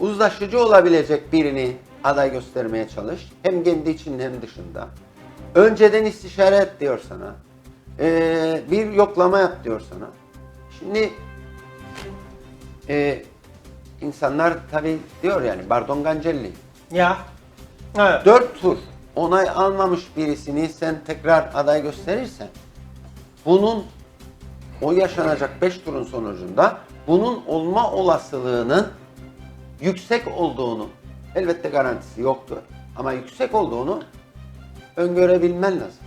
uzlaşıcı olabilecek birini aday göstermeye çalış. Hem kendi içinde hem dışında. Önceden istişare et diyor sana. Ee, bir yoklama yap diyor sana. Şimdi e, insanlar tabi diyor yani Bardon Gancelli. Ya. Evet. Dört tur onay almamış birisini sen tekrar aday gösterirsen bunun o yaşanacak beş turun sonucunda bunun olma olasılığının yüksek olduğunu elbette garantisi yoktur ama yüksek olduğunu öngörebilmen lazım.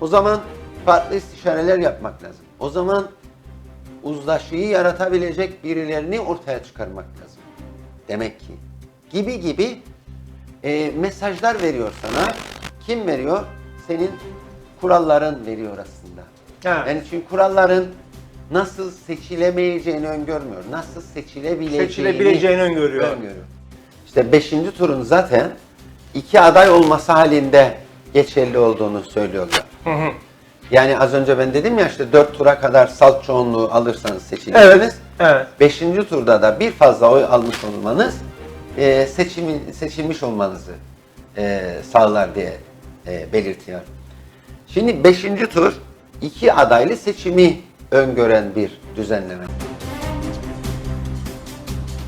O zaman farklı istişareler yapmak lazım. O zaman uzlaşıyı yaratabilecek birilerini ortaya çıkarmak lazım. Demek ki gibi gibi e, mesajlar veriyor sana. Kim veriyor? Senin kuralların veriyor aslında. Evet. Yani çünkü kuralların nasıl seçilemeyeceğini öngörmüyor. Nasıl seçilebileceğini, Seçilebileceğini öngörüyor. öngörüyor. İşte 5. turun zaten iki aday olması halinde geçerli olduğunu söylüyorlar. Yani az önce ben dedim ya işte 4 tura kadar salt çoğunluğu alırsanız seçilirsiniz. Evet. Evet. Beşinci turda da bir fazla oy almış olmanız e, seçimi, seçilmiş olmanızı e, sağlar diye e, belirtiyor. Şimdi beşinci tur iki adaylı seçimi öngören bir düzenleme.